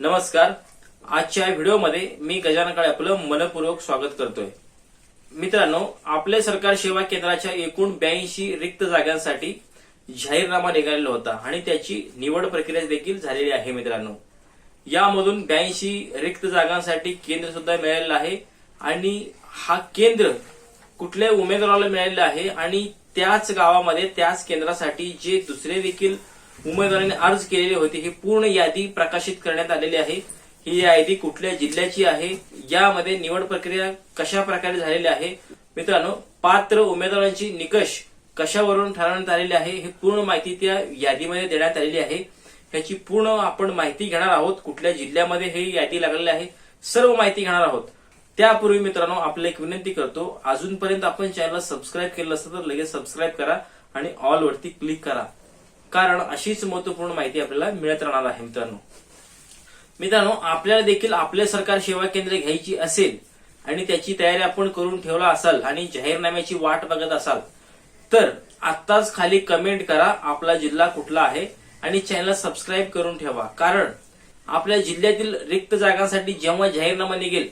नमस्कार. आजच्या या व्हिडिओमध्ये मी गजानन काळे आपलं मनपूर्वक स्वागत करतोय. मित्रांनो आपले सरकार सेवा केंद्राच्या एकूण ब्याऐंशी रिक्त जागांसाठी जाहीरनामा निघालेला होता आणि त्याची निवड प्रक्रिया देखील झालेली आहे मित्रांनो. यामधून ब्याऐंशी रिक्त जागांसाठी केंद्र सुद्धा मिळालेलं आहे आणि हा केंद्र कुठल्या उमेदवाराला मिळालेला आहे आणि त्याच गावामध्ये त्याच केंद्रासाठी जे दुसरे देखील उमेदवारांनी अर्ज केलेले होते. ही पूर्ण यादी प्रकाशित करण्यात आलेली आहे. ही यादी कुठल्या जिल्ह्याची आहे? यामध्ये निवड प्रक्रिया कशा प्रकारे झालेली आहे? मित्रांनो पात्र उमेदवारांची निकष कशावरून ठरवण्यात आलेली आहे? ही पूर्ण माहिती त्या यादीमध्ये देण्यात आलेली आहे. ह्याची पूर्ण आपण माहिती घेणार आहोत. कुठल्या जिल्ह्यामध्ये हे यादी लागलेली आहे? सर्व माहिती घेणार आहोत. त्यापूर्वी मित्रांनो आपल्याला एक विनंती करतो अजूनपर्यंत आपण चॅनलला सबस्क्राईब केलं असतं तर लगेच सबस्क्राईब करा आणि ऑल वरती क्लिक करा. कारण अशीच महत्त्वपूर्ण माहिती आपल्याला मिळत राहणार आहे मित्रांनो. मित्रांनो आपल्याला देखील आपले सरकार सेवा केंद्र घ्यायची असेल आणि त्याची तयारी आपण करून ठेवला असाल आणि जाहीरनाम्याची वाट बघत असाल तर आत्ताच खाली कमेंट करा आपला जिल्हा कुठला आहे आणि चॅनल सबस्क्राईब करून ठेवा. कारण आपल्या जिल्ह्यातील रिक्त जागांसाठी जेव्हा जाहीरनामा निघेल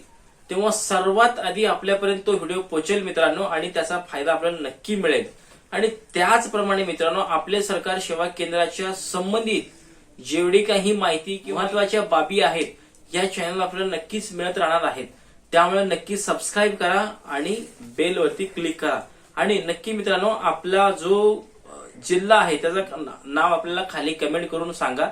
तेव्हा सर्वात आधी आपल्यापर्यंत तो व्हिडिओ पोहोचेल मित्रांनो आणि त्याचा फायदा आपल्याला नक्की मिळेल. आणि त्याचप्रमाणे मित्रांनो आपले सरकार सेवा केंद्राच्या संबंधित जेवढी काही माहिती किंवा महत्त्वाच्या बाबी आहेत या चॅनल आपल्याला नक्कीच मिळत राहणार आहेत. त्यामुळे नक्की सबस्क्राईब करा आणि बेल वरती क्लिक करा. आणि नक्की मित्रांनो आपला जो जिल्हा आहे त्याचं नाव आपल्याला खाली कमेंट करून सांगा.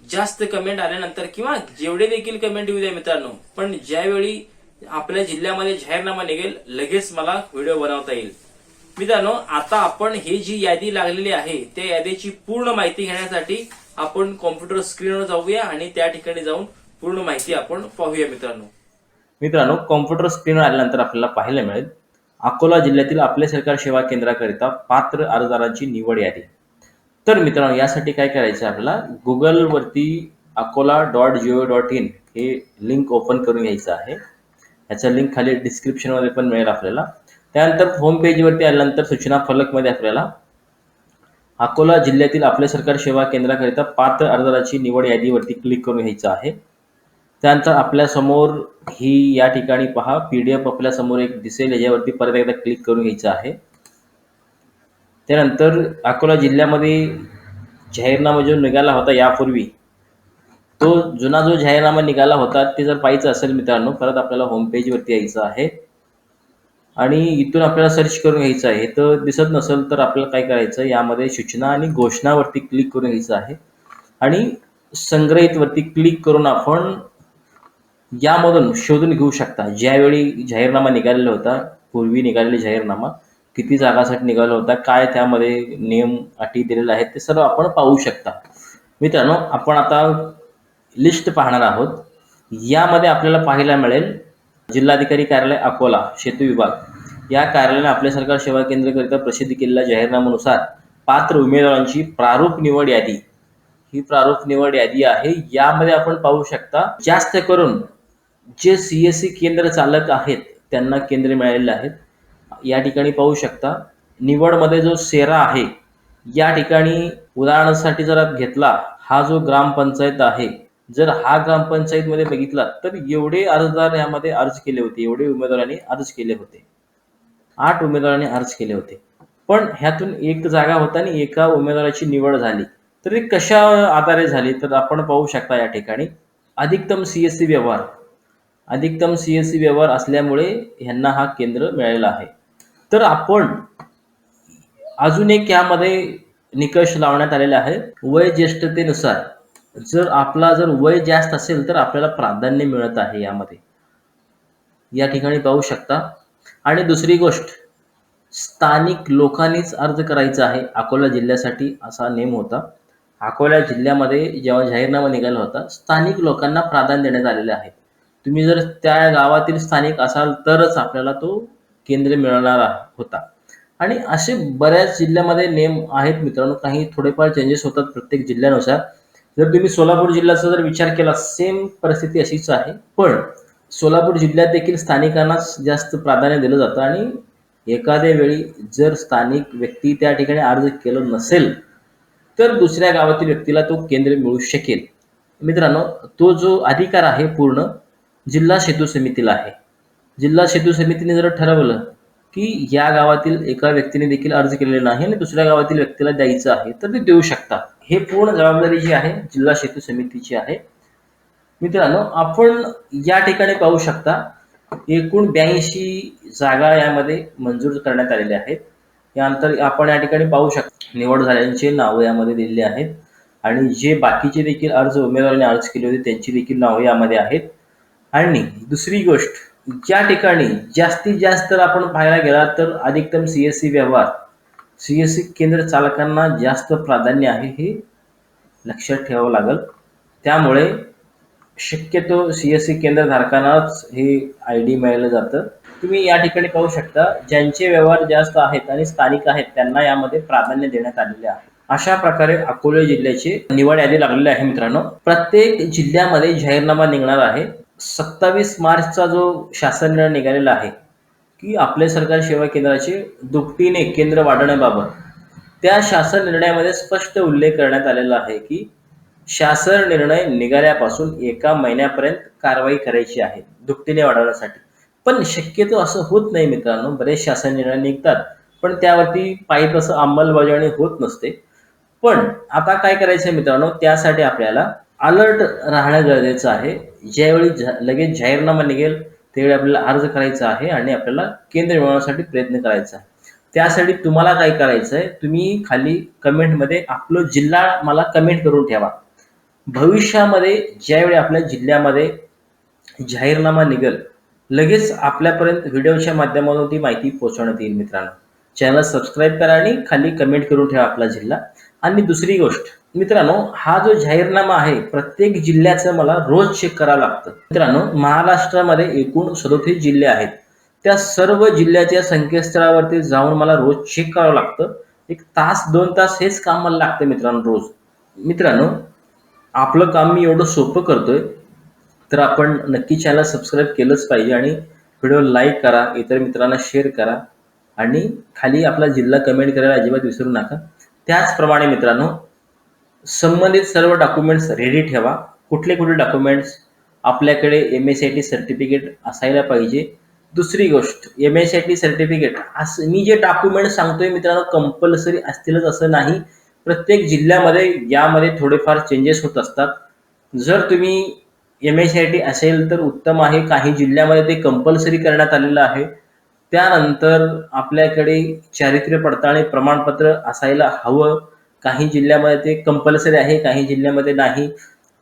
जास्त कमेंट आल्यानंतर किंवा जेवढे देखील कमेंट येऊ द्या मित्रांनो पण ज्यावेळी आपल्या जिल्ह्यामध्ये जाहीरनामा निघेल लगेच मला व्हिडिओ बनवता येईल. मित्रांनो आता आपण हे जी यादी लागलेली आहे त्या यादीची पूर्ण माहिती घेण्यासाठी आपण कॉम्प्युटर स्क्रीनवर जाऊया आणि त्या ठिकाणी जाऊन पूर्ण माहिती आपण पाहूया मित्रांनो. मित्रांनो कॉम्प्युटर स्क्रीनवर आल्यानंतर आपल्याला पाहायला मिळेल अकोला जिल्ह्यातील आपले सरकार सेवा केंद्राकरिता पात्र अर्जदारांची निवड यादी. तर मित्रांनो यासाठी काय करायचं आपल्याला? गुगलवरती Akola dot gov dot in हे लिंक ओपन करून घ्यायचं आहे. याचं लिंक खाली डिस्क्रिप्शनमध्ये पण मिळेल आपल्याला. त्यानंतर होम पेजवरती आल्यानंतर सूचना फलकमध्ये आपल्याला अकोला जिल्ह्यातील आपल्या सरकार सेवा केंद्राकरिता पात्र अर्जदाराची निवड यादीवरती क्लिक करून घ्यायचं आहे. त्यानंतर आपल्यासमोर ही या ठिकाणी पहा पी डी एफ आपल्यासमोर एक दिसेल याच्यावरती परत एकदा क्लिक करून घ्यायचं आहे. त्यानंतर अकोला जिल्ह्यामध्ये जाहीरनामा जो निघाला होता यापूर्वी तो जुना जो जाहीरनामा निघाला होता ते जर पाहायचं असेल मित्रांनो परत आपल्याला होम पेजवरती यायचं आहे. आणि इथून आपल्याला सर्च करून घ्यायचं आहे. तर दिसत नसेल तर आपल्याला काय करायचं? यामध्ये सूचना आणि घोषणावरती क्लिक करून घ्यायचं आहे. आणि संग्रहितवरती क्लिक करून आपण यामधून शोधून घेऊ शकता. ज्यावेळी जाहीरनामा निघालेला होता पूर्वी निघालेला जाहीरनामा किती जागासाठी निघाला होता काय त्यामध्ये नियम अटी दिलेले आहेत ते सर्व आपण पाहू शकता. मित्रांनो आपण आता लिस्ट पाहणार आहोत. यामध्ये आपल्याला पाहायला मिळेल जिल्हाधिकारी कार्यालय अकोला शेतू विभाग. या कार्यालयाने आपल्या सरकार सेवा केंद्राकरिता प्रसिद्ध केलेल्या जाहीरनाम्यानुसार पात्र उमेदवारांची प्रारूप निवड यादी. ही प्रारूप निवड यादी आहे. यामध्ये आपण पाहू शकता जास्त करून जे सी एस सी केंद्र चालक आहेत त्यांना केंद्र मिळालेले आहेत. या ठिकाणी पाहू शकता निवडमध्ये जो सेरा आहे या ठिकाणी उदाहरणासाठी जर घेतला हा जो ग्रामपंचायत आहे जर हा ग्रामपंचायतमध्ये बघितला तर एवढे अर्जदार यामध्ये अर्ज केले होते एवढे उमेदवारांनी अर्ज केले होते. आठ उमेदवारांनी अर्ज केले होते. पण ह्यातून एक जागा होता आणि एका उमेदवाराची निवड झाली. तर ती कशा आधारे झाली? तर आपण पाहू शकता या ठिकाणी. अधिकतम सीएससी व्यवहार. अधिकतम सीएससी व्यवहार असल्यामुळे ह्यांना हा केंद्र मिळालेला आहे. तर आपण अजून एक यामध्ये निकष लावण्यात आलेला आहे. वय ज्येष्ठतेनुसार. जर आपला जर वय जास्त असेल तर आपल्याला प्राधान्य मिळत आहे यामध्ये. या ठिकाणी पाहू शकता. आणि दुसरी गोष्ट स्थानिक लोकांनीच अर्ज करायचा आहे अकोला जिल्ह्यासाठी असा नेम होता. अकोला जिल्ह्यामध्ये जेव्हा जाहीरनामा निघाला होता स्थानिक लोकांना प्राधान्य देण्यात आलेले आहे. तुम्ही जर त्या गावातील स्थानिक असाल तरच आपल्याला तो केंद्र मिळणार होता. आणि असे बऱ्याच जिल्ह्यामध्ये नेम आहेत मित्रांनो काही थोडेफार चेंजेस होतात प्रत्येक जिल्ह्यानुसार. जर तुम्ही सोलापूर जिल्ह्याचा जर विचार केला सेम परिस्थिती अशीच आहे. पण सोलापूर जिल्ह्यात देखील स्थानिकांनाच जास्त प्राधान्य दिलं जातं आणि एखाद्या वेळी जर स्थानिक व्यक्ती त्या ठिकाणी अर्ज केलं नसेल तर दुसऱ्या गावातील व्यक्तीला तो केंद्र मिळू शकेल. मित्रांनो तो जो अधिकार आहे पूर्ण जिल्हा सेतू समितीला आहे. जिल्हा सेतू समितीने जर ठरवलं की या गावातील एका व्यक्तीने देखील अर्ज केलेला नाही आणि दुसऱ्या गावातील व्यक्तीला द्यायचं आहे तर ते देऊ शकतात हे पूर्ण जबाबदारी जी आहे जिल्हा सेतू समितीची आहे. मित्रांनो आपण या ठिकाणी पाहू शकता एकूण ब्याऐंशी जागा यामध्ये मंजूर करण्यात आलेल्या आहेत. यानंतर आपण या ठिकाणी पाहू शकता निवड झाल्यांचे नावं यामध्ये दिलेली आहेत. आणि जे बाकीचे देखील अर्ज उमेदवारांनी अर्ज केले होते त्यांची देखील नावं यामध्ये आहेत. आणि दुसरी गोष्ट ज्या ठिकाणी जास्तीत जास्त जर आपण पाहायला गेला तर अधिकतम सी एस सी व्यवहार सी एस सी केंद्र चालकांना जास्त प्राधान्य आहे हे लक्षात ठेवावं लागेल. त्यामुळे शक्यतो सी एस सी केंद्रधारकांनाच हे आय डी मिळालं जातं. तुम्ही या ठिकाणी पाहू शकता ज्यांचे व्यवहार जास्त आहेत आणि स्थानिक आहेत त्यांना यामध्ये प्राधान्य देण्यात आलेले आहे. अशा प्रकारे अकोले जिल्ह्याची निवड यादी लागलेली आहे मित्रांनो. प्रत्येक जिल्ह्यामध्ये जाहीरनामा निघणार आहे. सत्तावीस मार्चचा जो शासन निर्णय निघालेला आहे की आपले सरकार सेवा केंद्राचे दुपटीने केंद्र वाढवण्याबाबत त्या शासन निर्णयामध्ये स्पष्ट उल्लेख करण्यात आलेला आहे की शासन निर्णय निघाल्यापासून एका महिन्यापर्यंत कारवाई करायची आहे दुपटीने वाढवण्यासाठी. पण शक्यतो असं होत नाही मित्रांनो. बरेच शासन निर्णय निघतात पण त्यावरती पाहिजे तसं अंमलबजावणी होत नसते. पण आता काय करायचं आहे मित्रांनो? त्यासाठी आपल्याला अलर्ट राहणं गरजेचं आहे. ज्यावेळी लगेच जाहीरनामा निघेल त्यावेळी आपल्याला अर्ज करायचा आहे आणि आपल्याला केंद्र मिळवण्यासाठी प्रयत्न करायचा आहे. त्यासाठी तुम्हाला काय करायचं आहे तुम्ही खाली कमेंटमध्ये आपलं जिल्हा मला कमेंट करून ठेवा. भविष्यामध्ये ज्यावेळी आपल्या जिल्ह्यामध्ये जाहीरनामा निघेल लगेच आपल्यापर्यंत व्हिडिओच्या माध्यमातून ती माहिती पोहोचवण्यात येईल मित्रांनो. चॅनल सबस्क्राईब करा आणि खाली कमेंट करून ठेवा आपला जिल्हा. आणि दुसरी गोष्ट मित्रांनो हा जो जाहीरनामा आहे प्रत्येक जिल्ह्याचं मला रोज चेक करावं लागतं. मित्रांनो महाराष्ट्रामध्ये एकूण सदोतीस जिल्हे आहेत. त्या सर्व जिल्ह्याच्या संकेतस्थळावरती जाऊन मला रोज चेक करावं लागतं. एक तास दोन तास हेच काम मला लागतं मित्रांनो रोज. मित्रांनो आपलं काम मी एवढं सोपं करतोय तर आपण नक्की चॅनल सबस्क्राईब केलंच पाहिजे आणि व्हिडिओ लाईक करा इतर मित्रांना शेअर करा आणि खाली आपला जिल्हा कमेंट करायला अजिबात विसरू नका. त्याचप्रमाणे मित्रांनो संबंधित सर्व डॉक्युमेंट्स रेडी ठेवा. कुठले कुठले डॉक्युमेंट्स आपल्याकडे M S I T certificate असायला पाहिजे. दुसरी गोष्ट M S I T certificate असं मी जे डॉक्युमेंट सांगतोय मित्रांनो कंपल्सरी असतीलच असं नाही. प्रत्येक जिल्ह्यामध्ये यामध्ये थोडेफार चेंजेस होत असतात. जर तुम्ही एम एस आय टी असेल तर उत्तम आहे. काही जिल्ह्यामध्ये ते कंपल्सरी करण्यात आलेलं आहे. त्यानंतर आपल्याकडे चारित्र्य पडताळणी प्रमाणपत्र असायला हवं. काही जिल्ह्यामध्ये ते कंपल्सरी आहे काही जिल्ह्यामध्ये नाही.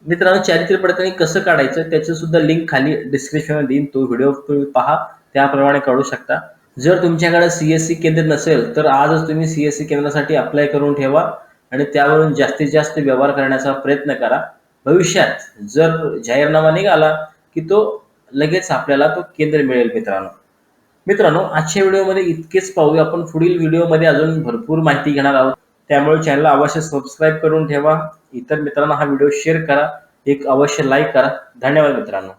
मित्रांनो चारित्र्य पडताळणी कसं काढायचं त्याचं सुद्धा लिंक खाली डिस्क्रिप्शनमध्ये देईन. तो व्हिडिओ तुम्ही पहा. त्याप्रमाणे काढू शकता. जर तुमच्याकडे सी एस सी केंद्र नसेल तर आजच तुम्ही सी एस सी केंद्रासाठी अप्लाय करून ठेवा. आणि त्यावरून जास्तीत जास्त व्यवहार करण्याचा प्रयत्न करा. भविष्यात जर जाहीरनामा निघाला की तो लगेच आपल्याला तो केंद्र मिळेल मित्रांनो. मित्रांनो आजच्या व्हिडिओमध्ये इतकेच पाहूया. आपण पुढील व्हिडिओमध्ये अजून भरपूर माहिती घेणार आहोत. त्यामुळे चॅनलला अवश्य सबस्क्राईब करून ठेवा. इतर मित्रांना हा व्हिडिओ शेअर करा. एक अवश्य लाईक करा. धन्यवाद मित्रांनो.